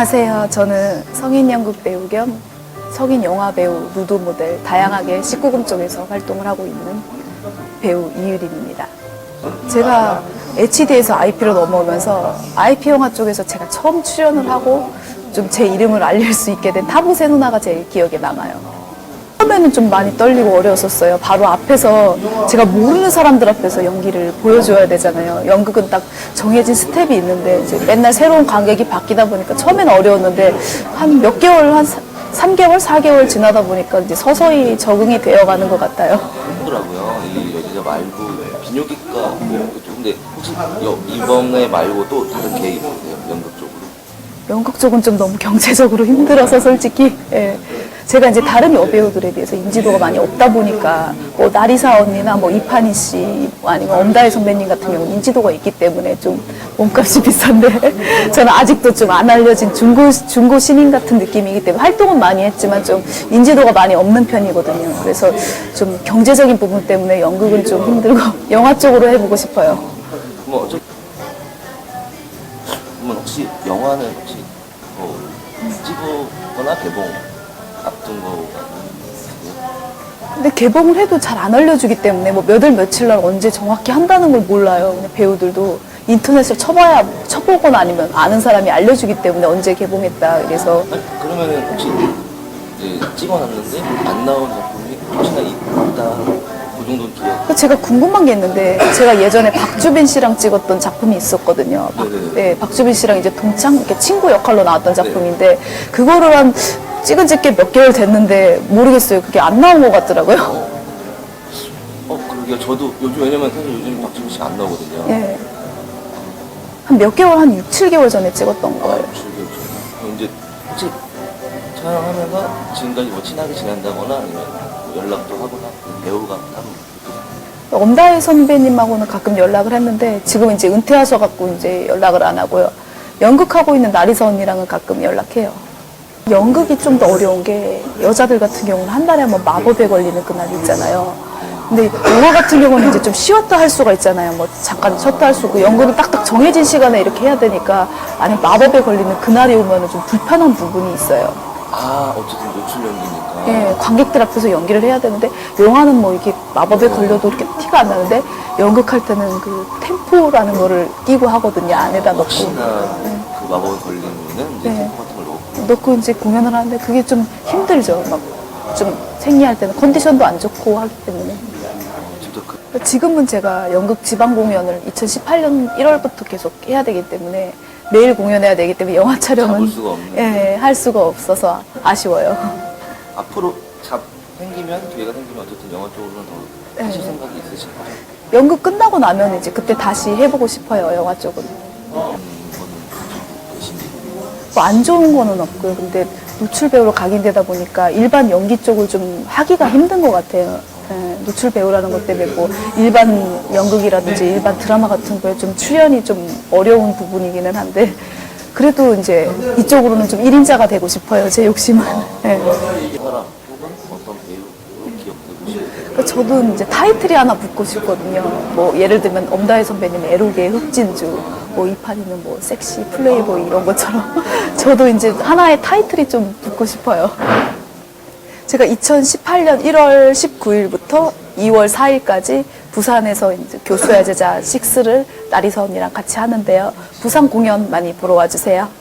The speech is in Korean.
안녕하세요. 저는 성인 연극 배우 겸 성인 영화 배우, 누드 모델 다양하게 19금 쪽에서 활동을 하고 있는 배우 이유림입니다. 제가 HD에서 IP로 넘어오면서 IP 영화 쪽에서 제가 처음 출연을 하고 좀 제 이름을 알릴 수 있게 된 타보세 누나가 제일 기억에 남아요. 처음에는 좀 많이 떨리고 어려웠었어요. 바로 앞에서 제가 모르는 사람들 앞에서 연기를 보여줘야 되잖아요. 연극은 딱 정해진 스텝이 있는데 이제 맨날 새로운 관객이 바뀌다 보니까 처음에는 어려웠는데 한 몇 개월, 한 3개월, 4개월 지나다 보니까 이제 서서히 적응이 되어가는 것 같아요. 하더라고요. 이 여자 말고 비뇨기과 뭐 그쪽. 근데 혹시 여, 이번에 말고 또 다른 계획이 있으세요? 연극 쪽으로? 연극 쪽은 좀 너무 경제적으로 힘들어서 솔직히 예. 제가 이제 다른 여배우들에 비해서 인지도가 많이 없다 보니까 뭐 나리사 언니나 뭐 이판희 씨뭐 아니면 엄다혜 선배님 같은 경우는 인지도가 있기 때문에 좀 몸값이 비싼데 저는 아직도 좀 안 알려진 중고 중고 신인 같은 느낌이기 때문에 활동은 많이 했지만 좀 인지도가 많이 없는 편이거든요. 그래서 좀 경제적인 부분 때문에 연극은 좀 힘들고 영화 쪽으로 해보고 싶어요. 뭐 어차 그러면 혹시 영화는 혹시 뭐 찍거나 개봉 앞둔 거 있으세요? 근데 개봉을 해도 잘 안 알려주기 때문에 뭐 몇월 며칠 날 언제 정확히 한다는 걸 몰라요. 그냥 배우들도 인터넷을 쳐봐야 쳐보거나 아니면 아는 사람이 알려주기 때문에 언제 개봉했다. 그래서 아니, 그러면은 혹시 이제 찍어놨는데 안 나온 작품이 혹시나 있다 그 정도는 기억 그 제가 궁금한 게 있는데 제가 예전에 박주빈 씨랑 찍었던 작품이 있었거든요. 박, 네네. 네, 박주빈 씨랑 이제 동창 이렇게 친구 역할로 나왔던 작품인데 그거를 한 찍은 지꽤 몇 개월 됐는데 모르겠어요. 그게 안 나온 것 같더라고요. 어 그러게요 저도 요즘 왜냐면 사실 요즘 박준호 씨가 안 나오거든요 예. 한 몇 개월, 한 6, 7개월 전에 찍었던 거예요. 즐겨 그럼 이제 혹시 촬영하면서 지금까지 뭐 친하게 지낸다거나 아니면 뭐 연락도 하거나 그 배우가 따로 엄다혜 선배님하고는 가끔 연락을 했는데 지금 이제 은퇴하셔갖고 이제 연락을 안 하고요. 연극하고 있는 나리사 언니랑은 가끔 연락해요. 연극이 좀 더 어려운 게 여자들 같은 경우는 한 달에 한 번 마법에 걸리는 그날이 있잖아요. 근데 영화 같은 경우는 이제 좀 쉬었다 할 수가 있잖아요. 뭐 잠깐 쉬었다 할 수 있고 연극은 딱딱 정해진 시간에 이렇게 해야 되니까 만약 마법에 걸리는 그날이 오면 좀 불편한 부분이 있어요. 아 어쨌든 노출 연기니까 예, 관객들 앞에서 연기를 해야 되는데 영화는 뭐 이렇게 마법에 걸려도 이렇게 티가 안 나는데 연극할 때는 그 템포라는 거를 끼고 하거든요. 안에다 넣고 혹시나 그 마법에 걸리면은 이제 네. 템포 같은 걸 넣고 넣고 이제 공연을 하는데 그게 좀 힘들죠. 막 좀 생리할 때는 컨디션도 안 좋고 하기 때문에 그 지금은 제가 연극 지방 공연을 2018년 1월부터 계속 해야 되기 때문에 매일 공연해야 되기 때문에 영화 촬영은 수가. 예, 할 수가 없어서 아쉬워요. 앞으로 잡 생기면 기회가 생기면 어쨌든 영화 쪽으로는 더 하실 네. 생각이 있으신 거죠? 연극 끝나고 나면 이제 그때 다시 해보고 싶어요. 영화 쪽은. 음, 거는 가지고 계신지 뭐 안 좋은 거는 없고요. 근데 노출 배우로 각인되다 보니까 일반 연기 쪽을 좀 하기가 힘든 것 같아요. 예, 노출 배우라는 것 때문에 뭐 일반 연극이라든지 일반 드라마 같은 거에 좀 출연이 좀 어려운 부분이기는 한데 그래도 이제 이쪽으로는 좀 1인자가 되고 싶어요. 제 욕심은. 그러니까 저도 이제 타이틀이 하나 붙고 싶거든요. 뭐 예를 들면 엄다혜 선배님 에로게 흑진주, 뭐 이판이는 뭐 섹시 플레이보이 이런 것처럼 저도 이제 하나의 타이틀이 좀 붙고 싶어요. 제가 2018년 1월 19일부터 2월 4일까지 부산에서 이제 교수야 제자 6를 나리사 언니랑 같이 하는데요. 부산 공연 많이 보러 와주세요.